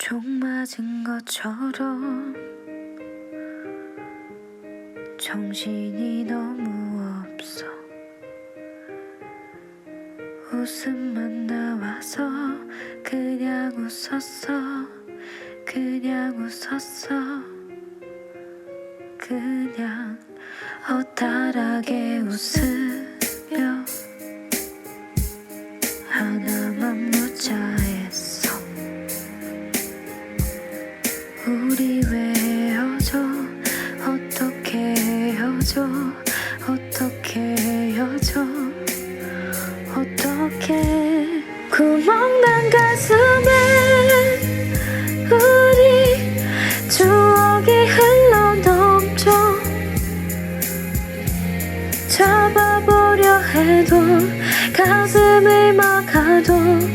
종 맞은 것처럼 정신이 너무 없어. 웃음만 나와서 그냥 웃었어. 그냥 웃었어. 그냥 허탈하게 웃으 우리 왜 헤어져 어떻게 헤어져? 어떻게 헤어져? 어떻게? 구멍 난 가슴에 우리 추억이 흘러 넘쳐 잡아보려 해도 가슴을 막아도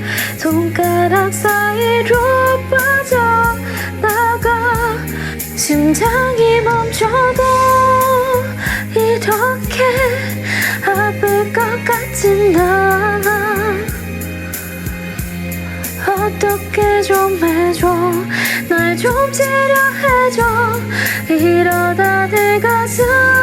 심장이 멈춰도 이렇게 아플 것 같진 않아. 어떻게 좀 해줘. 날 좀 치료해줘. 이러다 내 가슴